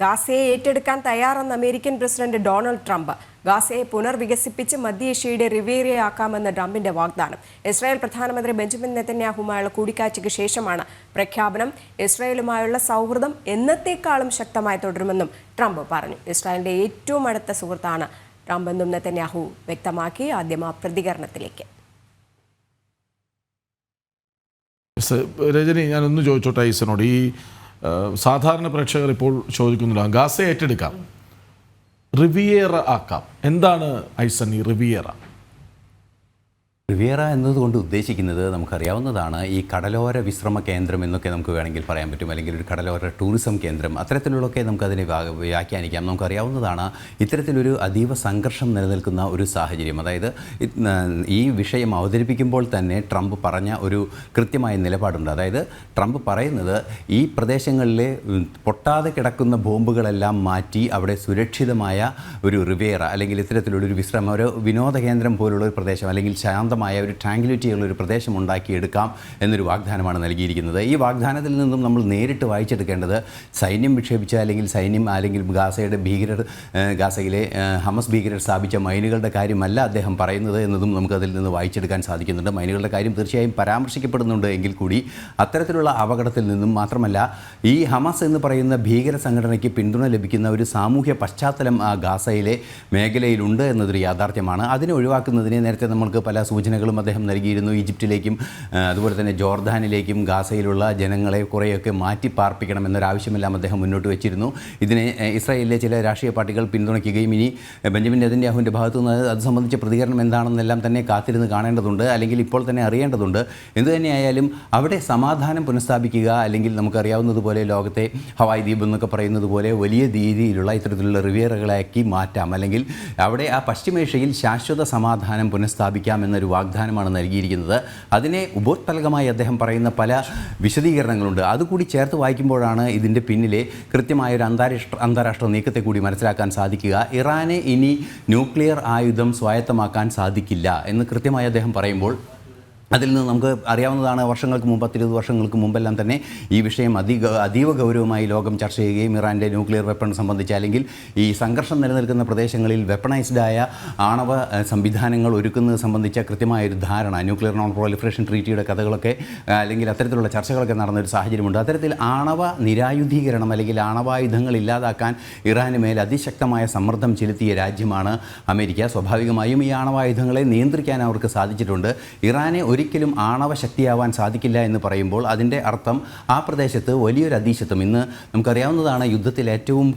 ഗാസയെ ഏറ്റെടുക്കാൻ തയ്യാറെന്ന് American president Donald Trump ഗാസയെ പുനർവികസിപ്പിച്ച് മധ്യേഷ്യയുടെ റിവേറിയയാക്കാമെന്ന് ട്രംപിന്റെ വാഗ്ദാനം. ഇസ്രായേൽ പ്രധാനമന്ത്രി ബെഞ്ചമിൻ നെതന്യാഹുമായുള്ള കൂടിക്കാഴ്ചയ്ക്ക് ശേഷമാണ് പ്രഖ്യാപനം. ഇസ്രായേലുമായുള്ള സൗഹൃദം എന്നത്തേക്കാളും ശക്തമായി തുടരുമെന്നും ട്രംപ് പറഞ്ഞു. ഇസ്രായേലിന്റെ ഏറ്റവും അടുത്ത സുഹൃത്താണ് ട്രംപെന്നും നെതന്യാഹു വ്യക്തമാക്കി. ആദ്യം ആ പ്രതികരണത്തിലേക്ക്. രജനി ഞാനൊന്ന് ചോദിച്ചോട്ടെ ഐസനോട്. ഈ സാധാരണ പ്രേക്ഷകർ ഇപ്പോൾ ചോദിക്കുന്നില്ല ഗാസ ഏറ്റെടുക്കാം റിവിയേറ ആക്കാം. എന്താണ് ഐസണി റിവിയേറ? റിവിയറ എന്നതുകൊണ്ട് ഉദ്ദേശിക്കുന്നത് നമുക്കറിയാവുന്നതാണ് ഈ കടലോര വിശ്രമ കേന്ദ്രം എന്നൊക്കെ നമുക്ക് വേണമെങ്കിൽ പറയാൻ പറ്റും അല്ലെങ്കിൽ ഒരു കടലോര ടൂറിസം കേന്ദ്രം. അത്തരത്തിലുള്ളതൊക്കെ നമുക്കതിനെ വ്യാ- വ്യാഖ്യാനിക്കാം. നമുക്കറിയാവുന്നതാണ് ഇത്തരത്തിലൊരു അതീവ സംഘർഷം നിലനിൽക്കുന്ന ഒരു സാഹചര്യം. അതായത് ഈ വിഷയം അവതരിപ്പിക്കുമ്പോൾ തന്നെ ട്രംപ് പറഞ്ഞ ഒരു കൃത്യമായ നിലപാടുണ്ട്. അതായത് ട്രംപ് പറയുന്നത് ഈ പ്രദേശങ്ങളിലെ പൊട്ടാതെ കിടക്കുന്ന ബോംബുകളെല്ലാം മാറ്റി അവിടെ സുരക്ഷിതമായ ഒരു റിവിയറ അല്ലെങ്കിൽ ഇത്തരത്തിലുള്ള ഒരു വിശ്രമം ഒരു വിനോദ കേന്ദ്രം പോലുള്ള ഒരു പ്രദേശം അല്ലെങ്കിൽ ശാന്തമായ ഒരു ട്രാങ്കുലിറ്റിയുള്ള ഒരു പ്രദേശം ഉണ്ടാക്കിയെടുക്കാം എന്നൊരു വാഗ്ദാനമാണ് നൽകിയിരിക്കുന്നത്. ഈ വാഗ്ദാനത്തിൽ നിന്നും നമ്മൾ നേരിട്ട് വായിച്ചെടുക്കേണ്ടത് സൈന്യം വിക്ഷേപിച്ച അല്ലെങ്കിൽ സൈന്യം അല്ലെങ്കിൽ ഗാസയുടെ ഭീകരർ ഗാസയിലെ ഹമസ് ഭീകരർ സ്ഥാപിച്ച മൈനുകളുടെ കാര്യമല്ല അദ്ദേഹം പറയുന്നത് എന്നതും നമുക്ക് അതിൽ നിന്ന് വായിച്ചെടുക്കാൻ സാധിക്കുന്നുണ്ട്. മൈനുകളുടെ കാര്യം തീർച്ചയായും പരാമർശിക്കപ്പെടുന്നുണ്ട് എങ്കിൽ കൂടി അത്തരത്തിലുള്ള അപകടത്തിൽ നിന്നും മാത്രമല്ല ഈ ഹമസ് എന്ന് പറയുന്ന ഭീകര സംഘടനയ്ക്ക് പിന്തുണ ലഭിക്കുന്ന ഒരു സാമൂഹ്യ പശ്ചാത്തലം ഗാസയിലെ മേഖലയിലുണ്ട് എന്നതൊരു യാഥാർത്ഥ്യമാണ്. അതിനെ ഒഴിവാക്കുന്നതിന് നേരത്തെ നമ്മൾക്ക് പല സൂചനകളും അദ്ദേഹം നൽകിയിരുന്നു ഈജിപ്തിലേക്കും അതുപോലെ തന്നെ ജോർദാനിലേക്കും ഗാസയിലുള്ള ജനങ്ങളെ കുറേയൊക്കെ മാറ്റി പാർപ്പിക്കണം എന്നൊരാവശ്യമെല്ലാം അദ്ദേഹം മുന്നോട്ട് വെച്ചിരുന്നു. ഇതിനെ ഇസ്രായേലിലെ ചില രാഷ്ട്രീയ പാർട്ടികൾ പിന്തുണയ്ക്കുകയും ഇനി ബെഞ്ചമിൻ നെതന്യാഹുവിന്റെ ഭാഗത്തു നിന്ന് അത് സംബന്ധിച്ച പ്രതികരണം എന്താണെന്നെല്ലാം തന്നെ കാത്തിരുന്ന് കാണേണ്ടതുണ്ട് അല്ലെങ്കിൽ ഇപ്പോൾ തന്നെ അറിയേണ്ടതുണ്ട്. എന്തു തന്നെയായാലും അവിടെ സമാധാനം പുനഃസ്ഥാപിക്കുക അല്ലെങ്കിൽ നമുക്കറിയാവുന്നതുപോലെ ലോകത്തെ ഹവായ് ദ്വീപ് എന്നൊക്കെ പറയുന്നത് പോലെ വലിയ രീതിയിലുള്ള ഇത്തരത്തിലുള്ള റിവിയറുകളാക്കി മാറ്റാം. അല്ലെങ്കിൽ അവിടെ ആ പശ്ചിമേഷ്യയിൽ ശാശ്വത സമാധാനം പുനഃസ്ഥാപിക്കാം എന്നൊരു വാഗ്ദാനമാണ് നൽകിയിരിക്കുന്നത്. അതിനെ ഉപോത്പലകമായി അദ്ദേഹം പറയുന്ന പല വിശദീകരണങ്ങളുണ്ട്. അതുകൂടി ചേർത്ത് വായിക്കുമ്പോഴാണ് ഇതിന്റെ പിന്നിലെ കൃത്യമായ ഒരു അന്താരാഷ്ട്ര അന്താരാഷ്ട്ര നീക്കത്തെ കൂടി മനസ്സിലാക്കാൻ സാധിക്കുക. ഇറാനെ ഇനി ന്യൂക്ലിയർ ആയുധം സ്വായത്തമാക്കാൻ സാധിക്കില്ല എന്ന് കൃത്യമായി അദ്ദേഹം പറയുമ്പോൾ അതിൽ നിന്ന് നമുക്ക് അറിയാവുന്നതാണ് വർഷങ്ങൾക്ക് മുമ്പ് പത്തിരുപത് വർഷങ്ങൾക്ക് മുമ്പെല്ലാം തന്നെ ഈ വിഷയം അധിക അതീവ ഗൗരവമായി ലോകം ചർച്ച ചെയ്യുകയും ഇറാന്റെ ന്യൂക്ലിയർ വെപ്പൺ സംബന്ധിച്ച് അല്ലെങ്കിൽ ഈ സംഘർഷം നിലനിൽക്കുന്ന പ്രദേശങ്ങളിൽ വെപ്പണൈസ്ഡായ ആണവ സംവിധാനങ്ങൾ ഒരുക്കുന്നത് സംബന്ധിച്ച കൃത്യമായ ഒരു ധാരണ ന്യൂക്ലിയർ നോൺ പ്രോലിഫറേഷൻ ട്രീറ്റിയുടെ കഥകളൊക്കെ അല്ലെങ്കിൽ അത്തരത്തിലുള്ള ചർച്ചകളൊക്കെ നടന്ന ഒരു സാഹചര്യമുണ്ട്. അത്തരത്തിൽ ആണവ നിരായുധീകരണം അല്ലെങ്കിൽ ആണവായുധങ്ങൾ ഇല്ലാതാക്കാൻ ഇറാന് മേൽ അതിശക്തമായ സമ്മർദ്ദം ചെലുത്തിയ രാജ്യമാണ് അമേരിക്ക. സ്വാഭാവികമായും ഈ ആണവായുധങ്ങളെ നിയന്ത്രിക്കാൻ അവർക്ക് സാധിച്ചിട്ടുണ്ട്. ഇറാനെ ഒരിക്കലും ആണവ ശക്തിയാവാൻ സാധിക്കില്ല എന്ന് പറയുമ്പോൾ അതിന്റെ അർത്ഥം ആ പ്രദേശത്ത് വലിയൊരു അതീശത്വം ഇന്ന് നമുക്കറിയാവുന്നതാണ് യുദ്ധത്തിൽ ഏറ്റവും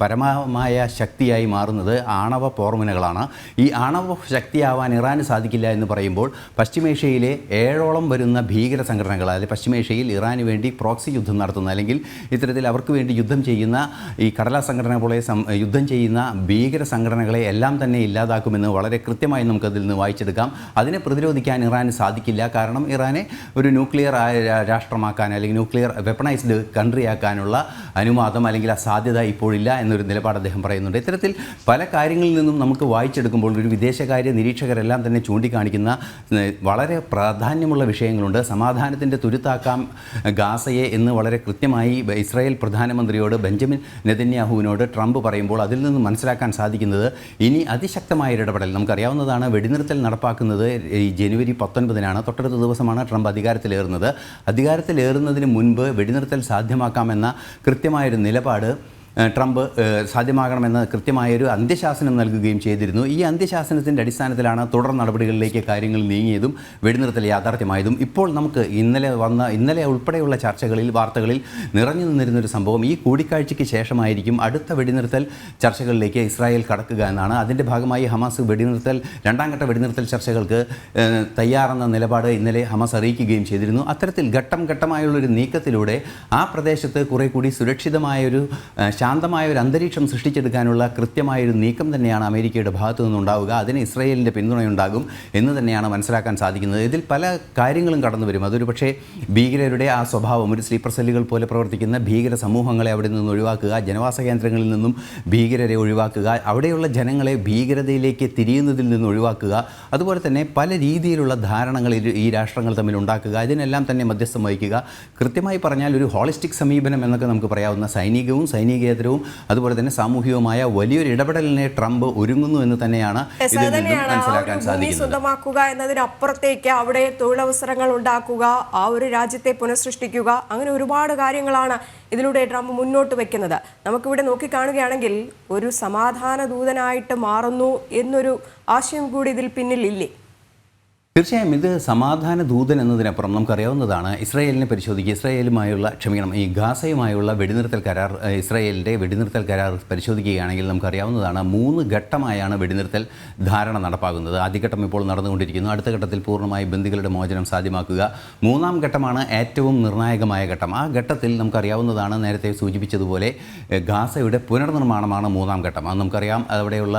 പരമമായ ശക്തിയായി മാറുന്നത് ആണവ പോർമുനകളാണ് ഈ ആണവ ശക്തിയാവാൻ ഇറാന് സാധിക്കില്ല എന്ന് പറയുമ്പോൾ പശ്ചിമേഷ്യയിലെ ഏഴോളം വരുന്ന ഭീകര സംഘടനകൾ അതായത് പശ്ചിമേഷ്യയിൽ ഇറാന് വേണ്ടി പ്രോക്സി യുദ്ധം നടത്തുന്ന അല്ലെങ്കിൽ ഇത്തരത്തിൽ അവർക്ക് വേണ്ടി യുദ്ധം ചെയ്യുന്ന ഈ കടലാ സംഘടന പോലെ യുദ്ധം ചെയ്യുന്ന ഭീകര സംഘടനകളെ എല്ലാം തന്നെ ഇല്ലാതാക്കുമെന്ന് വളരെ കൃത്യമായി നമുക്കതിൽ നിന്ന് വായിച്ചെടുക്കാം. അതിനെ പ്രതിരോധിക്കാൻ ഇറാന് സാധിക്കില്ല. കാരണം ഇറാനെ ഒരു ന്യൂക്ലിയർ ആയ രാഷ്ട്രമാക്കാൻ അല്ലെങ്കിൽ ന്യൂക്ലിയർ വെപ്പണൈസ്ഡ് കൺട്രി ആക്കാനുള്ള അനുവാദം അല്ലെങ്കിൽ ആ സാധ്യത ഇപ്പോഴില്ല എന്നൊരു നിലപാട് അദ്ദേഹം പറയുന്നുണ്ട്. ഇത്തരത്തിൽ പല കാര്യങ്ങളിൽ നിന്നും നമുക്ക് വായിച്ചെടുക്കുമ്പോൾ ഒരു വിദേശകാര്യ നിരീക്ഷകരെല്ലാം തന്നെ ചൂണ്ടിക്കാണിക്കുന്ന വളരെ പ്രാധാന്യമുള്ള വിഷയങ്ങളുണ്ട്. സമാധാനത്തിന്റെ തുരുത്താക്കാം ഗാസയെ എന്ന് വളരെ കൃത്യമായി ഇസ്രായേൽ പ്രധാനമന്ത്രിയോട് ബെഞ്ചമിൻ നെതന്യാഹുവിനോട് ട്രംപ് പറയുമ്പോൾ അതിൽ നിന്ന് മനസ്സിലാക്കാൻ സാധിക്കുന്നത് ഇനി അതിശക്തമായ ഒരു ഇടപെടൽ. നമുക്കറിയാവുന്നതാണ് വെടിനിർത്തൽ നടപ്പാക്കുന്നത് ഈ ജനുവരി പത്തൊൻപതിനാണ്. തൊട്ടടുത്ത ദിവസമാണ് ട്രംപ് അധികാരത്തിലേറുന്നത്. അധികാരത്തിലേറുന്നതിന് മുൻപ് വെടിനിർത്തൽ സാധ്യമാക്കാമെന്ന കൃത്യമായൊരു നിലപാട് ട്രംപ് സാധ്യമാകണമെന്ന് കൃത്യമായൊരു അന്ത്യശാസനം നൽകുകയും ചെയ്തിരുന്നു. ഈ അന്ത്യശാസനത്തിന്റെ അടിസ്ഥാനത്തിലാണ് തുടർ നടപടികളിലേക്ക് കാര്യങ്ങൾ നീങ്ങിയതും വെടിനിർത്തൽ യാഥാർത്ഥ്യമായതും. ഇപ്പോൾ നമുക്ക് ഇന്നലെ വന്ന ഇന്നലെ ഉൾപ്പെടെയുള്ള ചർച്ചകളിൽ വാർത്തകളിൽ നിറഞ്ഞു നിന്നിരുന്നൊരു സംഭവം ഈ കൂടിക്കാഴ്ചയ്ക്ക് ശേഷമായിരിക്കും അടുത്ത വെടിനിർത്തൽ ചർച്ചകളിലേക്ക് ഇസ്രായേൽ കടക്കുക എന്നാണ്. അതിന്റെ ഭാഗമായി ഹമാസ് വെടിനിർത്തൽ രണ്ടാം ഘട്ട വെടിനിർത്തൽ ചർച്ചകൾക്ക് തയ്യാറെന്ന നിലപാട് ഇന്നലെ ഹമാസ് അറിയിക്കുകയും ചെയ്തിരുന്നു. അത്തരത്തിൽ ഘട്ടം ഘട്ടമായുള്ളൊരു നീക്കത്തിലൂടെ ആ പ്രദേശത്ത് കുറെ കൂടി സുരക്ഷിതമായൊരു ഏഹ്, ശാന്തമായ ഒരു അന്തരീക്ഷം സൃഷ്ടിച്ചെടുക്കാനുള്ള കൃത്യമായൊരു നീക്കം തന്നെയാണ് അമേരിക്കയുടെ ഭാഗത്തു നിന്നുണ്ടാവുക. അതിന് ഇസ്രയേലിന്റെ പിന്തുണയുണ്ടാകും എന്ന് തന്നെയാണ് മനസ്സിലാക്കാൻ സാധിക്കുന്നത്. ഇതിൽ പല കാര്യങ്ങളും കടന്നു വരും. അതൊരു പക്ഷേ ഭീകരരുടെ ആ സ്വഭാവം ഒരു സ്ലീപ്പർ സെല്ലുകൾ പോലെ പ്രവർത്തിക്കുന്ന ഭീകര സമൂഹങ്ങളെ അവിടെ നിന്ന് ഒഴിവാക്കുക ജനവാസ കേന്ദ്രങ്ങളിൽ നിന്നും ഭീകരരെ ഒഴിവാക്കുക അവിടെയുള്ള ജനങ്ങളെ ഭീകരതയിലേക്ക് തിരിയുന്നതിൽ നിന്ന് ഒഴിവാക്കുക അതുപോലെ തന്നെ പല രീതിയിലുള്ള ധാരണകൾ ഈ രാഷ്ട്രങ്ങൾ തമ്മിൽ ഉണ്ടാക്കുക ഇതിനെല്ലാം തന്നെ മധ്യസ്ഥം വഹിക്കുക. കൃത്യമായി പറഞ്ഞാൽ ഒരു ഹോളിസ്റ്റിക് സമീപനം എന്നൊക്കെ നമുക്ക് പറയാവുന്ന സൈനികവും സൈനികേതര മതേതരവും അതുപോലെ തന്നെ സാമൂഹികവുമായ വലിയൊരു ഇടപെടലിനെ ട്രംപ് ഒരുങ്ങുന്നു എന്ന് തന്നെയാണ് ഇതിൽ നിന്നും മനസ്സിലാക്കാൻ സാധിക്കുന്നത്. സ്വന്തമാക്കുക എന്നതിനപ്പുറത്തേക്ക് അവിടെ തൊഴിലവസരങ്ങൾ ഉണ്ടാക്കുക ആ ഒരു രാജ്യത്തെ പുനഃസൃഷ്ടിക്കുക അങ്ങനെ ഒരുപാട് കാര്യങ്ങളാണ് ഇതിലൂടെ ട്രംപ് മുന്നോട്ട് വെക്കുന്നത്. നമുക്കിവിടെ നോക്കിക്കാണുകയാണെങ്കിൽ ഒരു സമാധാന ദൂതനായിട്ട് മാറുന്നു എന്നൊരു ആശയം കൂടി ഇതിൽ പിന്നിലില്ലേ? തീർച്ചയായും ഇത് സമാധാന ദൂതൻ എന്നതിനപ്പുറം നമുക്കറിയാവുന്നതാണ് ഇസ്രായേലിനെ പരിശോധിക്കുക ഇസ്രായേലുമായുള്ള ക്ഷമിക്കണം ഈ ഗാസയുമായുള്ള വെടിനിർത്തൽ കരാർ ഇസ്രായേലിന്റെ വെടിനിർത്തൽ കരാർ പരിശോധിക്കുകയാണെങ്കിൽ നമുക്കറിയാവുന്നതാണ് മൂന്ന് ഘട്ടമായാണ് വെടിനിർത്തൽ ധാരണ നടപ്പാകുന്നത്. ആദ്യഘട്ടം ഇപ്പോൾ നടന്നുകൊണ്ടിരിക്കുന്നു. അടുത്ത ഘട്ടത്തിൽ പൂർണമായി ബന്ധുക്കളുടെ മോചനം സാധ്യമാക്കുക. മൂന്നാം ഘട്ടമാണ് ഏറ്റവും നിർണായകമായ ഘട്ടം. ആ ഘട്ടത്തിൽ നമുക്കറിയാവുന്നതാണ് നേരത്തെ സൂചിപ്പിച്ചതുപോലെ ഗാസയുടെ പുനർനിർമ്മാണമാണ് മൂന്നാം ഘട്ടം. അത് നമുക്കറിയാം അവിടെയുള്ള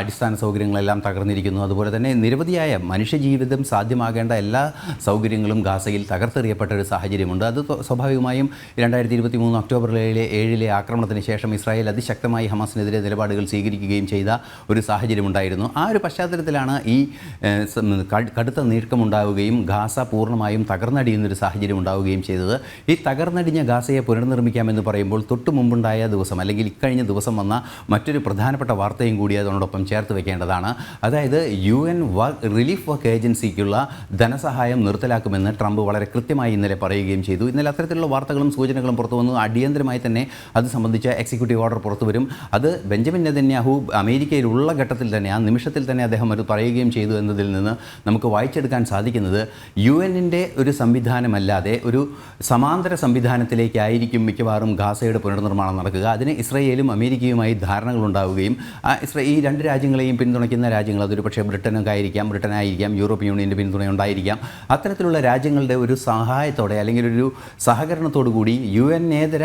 അടിസ്ഥാന സൗകര്യങ്ങളെല്ലാം തകർന്നിരിക്കുന്നു. അതുപോലെ തന്നെ നിരവധിയായ മനുഷ്യജീവിതം സാധ്യമാകേണ്ട എല്ലാ സൗകര്യങ്ങളും ഗാസയിൽ തകർത്തെറിയപ്പെട്ട ഒരു സാഹചര്യമുണ്ട്. അത് സ്വാഭാവികമായും രണ്ടായിരത്തി ഇരുപത്തി മൂന്ന് ഒക്ടോബറിലെ ഏഴിലെ ആക്രമണത്തിന് ശേഷം ഇസ്രായേൽ അതിശക്തമായി ഹമാസിനെതിരെ നിലപാടുകൾ സ്വീകരിക്കുകയും ചെയ്ത ഒരു സാഹചര്യമുണ്ടായിരുന്നു. ആ ഒരു പശ്ചാത്തലത്തിലാണ് ഈ കടുത്ത നീക്കമുണ്ടാവുകയും ഗാസ പൂർണമായും തകർന്നടിയുന്നൊരു സാഹചര്യം ഉണ്ടാവുകയും ചെയ്തത്. ഈ തകർന്നടിഞ്ഞ ഗാസയെ പുനർനിർമ്മിക്കാമെന്ന് പറയുമ്പോൾ തൊട്ട് മുമ്പുണ്ടായ ദിവസം അല്ലെങ്കിൽ ഇക്കഴിഞ്ഞ ദിവസം വന്ന മറ്റൊരു പ്രധാനപ്പെട്ട വാർത്തയും കൂടി അതിനോടൊപ്പം ചേർത്ത് വെക്കേണ്ടതാണ്. അതായത് U N work relief work ഏജൻസിക്കുള്ള ധനസഹായം നിർത്തലാക്കുമെന്ന് ട്രംപ് വളരെ കൃത്യമായി ഇന്നലെ പറയുകയും ചെയ്തു. ഇന്നലെ അത്തരത്തിലുള്ള വാർത്തകളും സൂചനകളും പുറത്തു വന്നു. അടിയന്തരമായി തന്നെ അത് സംബന്ധിച്ച എക്സിക്യൂട്ടീവ് ഓർഡർ പുറത്തു വരും. അത് ബെഞ്ചമിൻ നെതന്യാഹു അമേരിക്കയിലുള്ള ഘട്ടത്തിൽ തന്നെ ആ നിമിഷത്തിൽ തന്നെ അദ്ദേഹം അത് പറയുകയും ചെയ്തു എന്നതിൽ നിന്ന് നമുക്ക് വായിച്ചെടുക്കാൻ സാധിക്കുന്നത് യു എന്നിന്റെ ഒരു സംവിധാനമല്ലാതെ ഒരു സമാന്തര സംവിധാനത്തിലേക്കായിരിക്കും മിക്കവാറും ഗാസയുടെ പുനർനിർമ്മാണം നടക്കുക. അതിന് ഇസ്രയേലും അമേരിക്കയുമായി ധാരണകളുണ്ടാവുകയും ഈ രണ്ട് രാജ്യങ്ങളെയും പിന്തുണയ്ക്കുന്ന രാജ്യങ്ങൾ അതൊരു പക്ഷേ ബ്രിട്ടനൊക്കെ ആയിരിക്കാം ബ്രിട്ടനായിരിക്കാം യൂറോപ്യൻ യൂണിയന്റെ പിന്തുണ ഉണ്ടായിരിക്കാം. അത്തരത്തിലുള്ള രാജ്യങ്ങളുടെ ഒരു സഹായത്തോടെ അല്ലെങ്കിൽ ഒരു സഹകരണത്തോടു കൂടി യു എന്നേതര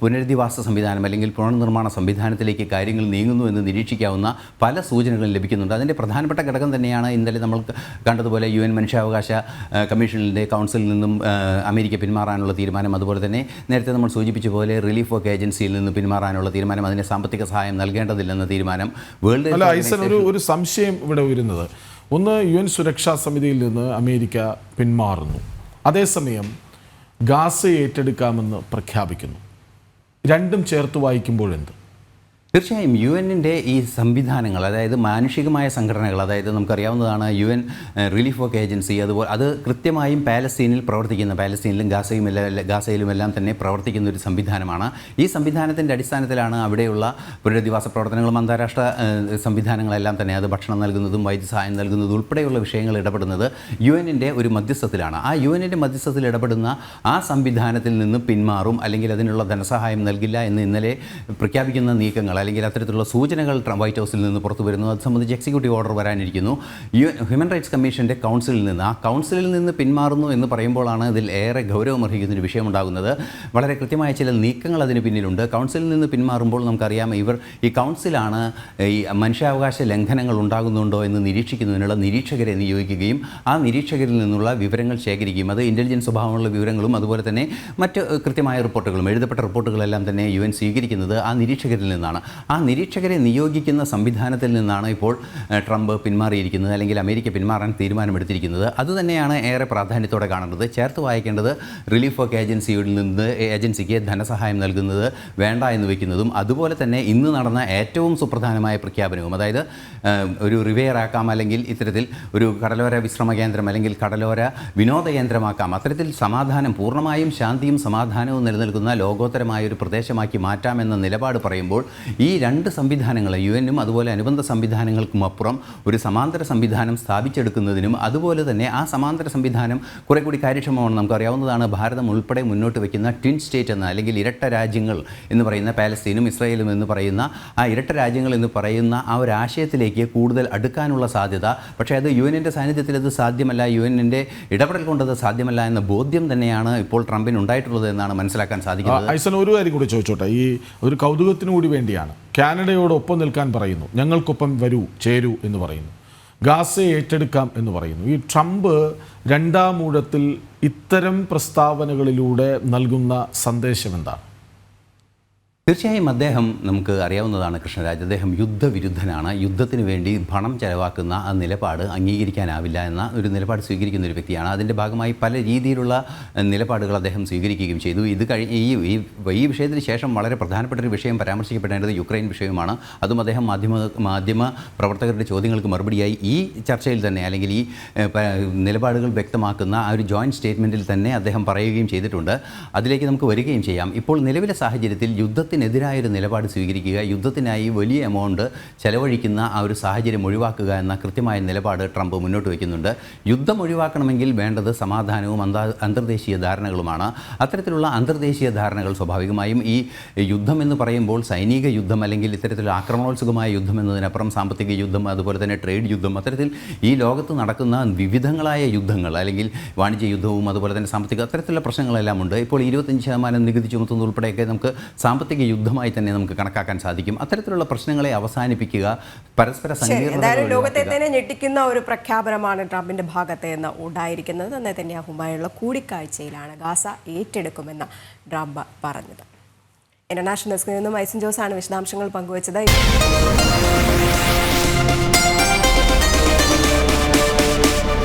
പുനരധിവാസ സംവിധാനം അല്ലെങ്കിൽ പുനർനിർമ്മാണ സംവിധാനത്തിലേക്ക് കാര്യങ്ങൾ നീങ്ങുന്നു എന്ന് നിരീക്ഷിക്കാവുന്ന പല സൂചനകളും ലഭിക്കുന്നുണ്ട്. അതിന്റെ പ്രധാനപ്പെട്ട ഘടകം തന്നെയാണ് ഇന്നലെ നമ്മൾ കണ്ടതുപോലെ യു എൻ മനുഷ്യാവകാശ കമ്മീഷനിലെ കൗൺസിലിൽ നിന്നും അമേരിക്ക പിന്മാറാനുള്ള തീരുമാനം. അതുപോലെ തന്നെ നേരത്തെ നമ്മൾ സൂചിപ്പിച്ച പോലെ റിലീഫ് വർക്ക് ഏജൻസിയിൽ നിന്ന് പിന്മാറാനുള്ള തീരുമാനം. അതിന് സാമ്പത്തിക സഹായം നൽകേണ്ടതില്ലെന്ന തീരുമാനം വേൾഡ് ഒരു സംശയം ഇവിടെ വരുന്നത് ഒന്ന് യു എൻ സുരക്ഷാ സമിതിയിൽ നിന്ന് അമേരിക്ക പിന്മാറുന്നു. അതേസമയം ഗാസ ഏറ്റെടുക്കാമെന്ന് പ്രഖ്യാപിക്കുന്നു. രണ്ടും ചേർത്ത് വായിക്കുമ്പോഴെന്ത് തീർച്ചയായും യു എന്നിന്റെ ഈ സംവിധാനങ്ങൾ അതായത് മാനുഷികമായ സംഘടനകൾ അതായത് നമുക്കറിയാവുന്നതാണ് U N relief work agency അതുപോലെ അത് കൃത്യമായും പാലസ്തീനിൽ പ്രവർത്തിക്കുന്ന പാലസ്തീനിലും ഗാസയും എല്ലാം ഗാസയിലും എല്ലാം തന്നെ പ്രവർത്തിക്കുന്ന ഒരു സംവിധാനമാണ്. ഈ സംവിധാനത്തിന്റെ അടിസ്ഥാനത്തിലാണ് അവിടെയുള്ള പുനരധിവാസ പ്രവർത്തനങ്ങളും അന്താരാഷ്ട്ര സംവിധാനങ്ങളെല്ലാം തന്നെ അത് ഭക്ഷണം നൽകുന്നതും വൈദ്യസഹായം നൽകുന്നതും ഉൾപ്പെടെയുള്ള വിഷയങ്ങൾ ഇടപെടുന്നത് യു എന്നിന്റെ ഒരു മധ്യസ്ഥത്തിലാണ്. ആ യു എന്നിന്റെ മധ്യസ്ഥത്തിൽ ഇടപെടുന്ന ആ സംവിധാനത്തിൽ നിന്ന് പിന്മാറും അല്ലെങ്കിൽ അതിനുള്ള ധനസഹായം നൽകില്ല എന്ന് ഇന്നലെ പ്രഖ്യാപിക്കുന്ന നീക്കങ്ങൾ അല്ലെങ്കിൽ അത്തരത്തിലുള്ള സൂചനകൾ ട്രംപ് വൈറ്റ് ഹൗസിൽ നിന്ന് പുറത്തു വരുന്നു. അത് സംബന്ധിച്ച് എക്സിക്യൂട്ടീവ് ഓർഡർ വരാനിരിക്കുന്നു. ഹ്യൂമൻ റൈറ്റ്സ് കമ്മീഷന്റെ കൗൺസിലിൽ നിന്ന് ആ കൗൺസിലിൽ നിന്ന് പിന്മാറുന്നു എന്ന് പറയുമ്പോഴാണ് ഇതിൽ ഏറെ ഗൗരവമർഹിക്കുന്ന ഒരു വിഷയമുണ്ടാകുന്നത്. വളരെ കൃത്യമായ ചില നീക്കങ്ങൾ അതിന് പിന്നിലുണ്ട്. കൗൺസിലിൽ നിന്ന് പിന്മാറുമ്പോൾ നമുക്കറിയാം ഇവർ ഈ കൗൺസിലാണ് ഈ മനുഷ്യാവകാശ ലംഘനങ്ങൾ ഉണ്ടാകുന്നുണ്ടോ എന്ന് നിരീക്ഷിക്കുന്നതിനുള്ള നിരീക്ഷകരെ നിയോഗിക്കുകയും ആ നിരീക്ഷകരിൽ നിന്നുള്ള വിവരങ്ങൾ ശേഖരിക്കുകയും അത് ഇന്റലിജൻസ് സ്വഭാവമുള്ള വിവരങ്ങളും അതുപോലെ തന്നെ മറ്റ് കൃത്യമായ റിപ്പോർട്ടുകളും എഴുതപ്പെട്ട റിപ്പോർട്ടുകളെല്ലാം തന്നെ യു എൻ സ്വീകരിക്കുന്നത് ആ നിരീക്ഷകരിൽ നിന്നാണ്. ആ നിരീക്ഷകരെ നിയോഗിക്കുന്ന സംവിധാനത്തിൽ നിന്നാണ് ഇപ്പോൾ ട്രംപ് പിന്മാറിയിരിക്കുന്നത് അല്ലെങ്കിൽ അമേരിക്ക പിന്മാറാൻ തീരുമാനമെടുത്തിരിക്കുന്നത്. അതുതന്നെയാണ് ഏറെ പ്രാധാന്യത്തോടെ കാണേണ്ടത് ചേർത്ത് വായിക്കേണ്ടത് റിലീഫ് വർക്ക് ഏജൻസിയിൽ നിന്ന് ഏജൻസിക്ക് ധനസഹായം നൽകുന്നത് വേണ്ട എന്ന് വയ്ക്കുന്നതും അതുപോലെ തന്നെ ഇന്ന് നടന്ന ഏറ്റവും സുപ്രധാനമായ പ്രഖ്യാപനവും അതായത് ഒരു റിവെയർ ആക്കാം അല്ലെങ്കിൽ ഇത്തരത്തിൽ ഒരു കടലോര വിശ്രമ കേന്ദ്രം അല്ലെങ്കിൽ കടലോര വിനോദ കേന്ദ്രമാക്കാം. അത്തരത്തിൽ സമാധാനം പൂർണമായും ശാന്തിയും സമാധാനവും നിലനിൽക്കുന്ന ലോകോത്തരമായ ഒരു പ്രദേശമാക്കി മാറ്റാമെന്ന നിലപാട് പറയുമ്പോൾ ഈ രണ്ട് സംവിധാനങ്ങൾ യു എനും അതുപോലെ അനുബന്ധ സംവിധാനങ്ങൾക്കും അപ്പുറം ഒരു സമാന്തര സംവിധാനം സ്ഥാപിച്ചെടുക്കുന്നതിനും അതുപോലെ തന്നെ ആ സമാന്തര സംവിധാനം കുറെ കൂടി കാര്യക്ഷമമാണ് നമുക്കറിയാവുന്നതാണ്. ഭാരതം ഉൾപ്പെടെ മുന്നോട്ട് വയ്ക്കുന്ന ട്വിൻ സ്റ്റേറ്റ് എന്ന അല്ലെങ്കിൽ ഇരട്ട രാജ്യങ്ങൾ എന്ന് പറയുന്ന പാലസ്തീനും ഇസ്രായേലും എന്ന് പറയുന്ന ആ ഇരട്ട രാജ്യങ്ങൾ എന്ന് പറയുന്ന ആ ഒരു ആശയത്തിലേക്ക് കൂടുതൽ അടുക്കാനുള്ള സാധ്യത. പക്ഷേ അത് യു എന്നിന്റെ സാന്നിധ്യത്തിൽ അത് സാധ്യമല്ല. യു എന്നിന്റെ ഇടപെടൽ കൊണ്ടത് സാധ്യമല്ല എന്ന ബോധ്യം തന്നെയാണ് ഇപ്പോൾ ട്രംപിന് ഉണ്ടായിട്ടുള്ളത് എന്നാണ് മനസ്സിലാക്കാൻ സാധിക്കുന്നത്. ഐസൻ ഒരു കാര്യം കൂടി ചോദിച്ചോട്ടെ. ഈ ഒരു കൗതുകത്തിന് കൂടി വേണ്ടിയാണ് കാനഡയോട് ഒപ്പം നിൽക്കാൻ പറയുന്നു. ഞങ്ങൾക്കൊപ്പം വരൂ ചേരൂ എന്ന് പറയുന്നു. ഗാസയെ ഏറ്റെടുക്കാം എന്ന് പറയുന്നു. ഈ ട്രംപ് രണ്ടാം ഊഴത്തിൽ ഇത്തരം പ്രസ്താവനകളിലൂടെ നൽകുന്ന സന്ദേശം എന്താണ്? തീർച്ചയായും അദ്ദേഹം നമുക്ക് അറിയാവുന്നതാണ് കൃഷ്ണരാജ്. അദ്ദേഹം യുദ്ധവിരുദ്ധനാണ്. യുദ്ധത്തിന് വേണ്ടി പണം ചെലവാക്കുന്ന ആ നിലപാട് അംഗീകരിക്കാനാവില്ല എന്ന ഒരു നിലപാട് സ്വീകരിക്കുന്ന ഒരു വ്യക്തിയാണ്. അതിന്റെ ഭാഗമായി പല രീതിയിലുള്ള നിലപാടുകൾ അദ്ദേഹം സ്വീകരിക്കുകയും ചെയ്തു. ഇത് കഴി ഈ ഈ വിഷയത്തിന് ശേഷം വളരെ പ്രധാനപ്പെട്ട ഒരു വിഷയം പരാമർശിക്കപ്പെടേണ്ടത് യുക്രൈൻ വിഷയമാണ്. അതും അദ്ദേഹം മാധ്യമ മാധ്യമ പ്രവർത്തകരുടെ ചോദ്യങ്ങൾക്ക് മറുപടിയായി ഈ ചർച്ചയിൽ തന്നെ അല്ലെങ്കിൽ ഈ നിലപാടുകൾ വ്യക്തമാക്കുന്ന ആ ഒരു ജോയിന്റ് സ്റ്റേറ്റ്മെന്റിൽ തന്നെ അദ്ദേഹം പറയുകയും ചെയ്തിട്ടുണ്ട്. അതിലേക്ക് നമുക്ക് വരികയും ചെയ്യാം. ഇപ്പോൾ നിലവിലെ സാഹചര്യത്തിൽ യുദ്ധത്തിനെതിരായൊരു നിലപാട് സ്വീകരിക്കുക യുദ്ധത്തിനായി വലിയ എമൗണ്ട് ചെലവഴിക്കുന്ന ആ ഒരു സാഹചര്യം ഒഴിവാക്കുക എന്ന കൃത്യമായ നിലപാട് ട്രംപ് മുന്നോട്ട് വയ്ക്കുന്നുണ്ട്. യുദ്ധം ഒഴിവാക്കണമെങ്കിൽ വേണ്ടത് സമാധാനവും അന്തർദേശീയ ധാരണകളുമാണ്. അത്തരത്തിലുള്ള അന്തർദേശീയ ധാരണകൾ സ്വാഭാവികമായും ഈ യുദ്ധം എന്ന് പറയുമ്പോൾ സൈനിക യുദ്ധം അല്ലെങ്കിൽ ഇത്തരത്തിലുള്ള ആക്രമണോത്സുകമായ യുദ്ധം എന്നതിനപ്പുറം സാമ്പത്തിക യുദ്ധം അതുപോലെ തന്നെ ട്രേഡ് യുദ്ധം അത്തരത്തിൽ ഈ ലോകത്ത് നടക്കുന്ന വിവിധങ്ങളായ യുദ്ധങ്ങൾ അല്ലെങ്കിൽ വാണിജ്യ യുദ്ധവും അതുപോലെ തന്നെ സാമ്പത്തിക അത്തരത്തിലുള്ള പ്രശ്നങ്ങളെല്ലാം ഉണ്ട്. ഇപ്പോൾ ഇരുപത്തഞ്ച് ശതമാനം നികുതി ചുമത്തുന്നത് ഉൾപ്പെടെയൊക്കെ നമുക്ക് സാമ്പത്തിക യുദ്ധമായി തന്നെ നമുക്ക് കണക്കാക്കാൻ സാധിക്കും. അത്തരത്തിലുള്ള പ്രശ്നങ്ങളെ അവസാനിപ്പിക്കുക പരസ്പര എന്തായാലും ലോകത്തെ തന്നെ ഞെട്ടിക്കുന്ന ഒരു പ്രഖ്യാപനമാണ് ട്രംപിന്റെ ഭാഗത്ത് നിന്ന് ഉണ്ടായിരിക്കുന്നത്. നെതന്യാഹുമായുള്ള കൂടിക്കാഴ്ചയിലാണ് ഗാസ ഏറ്റെടുക്കുമെന്ന് ട്രംപ് പറഞ്ഞത്. ഇന്റർനാഷണൽ ഡെസ്കിൽ നിന്നും ഐസൻ ജോസാണ് വിശദാംശങ്ങൾ പങ്കുവച്ചത്.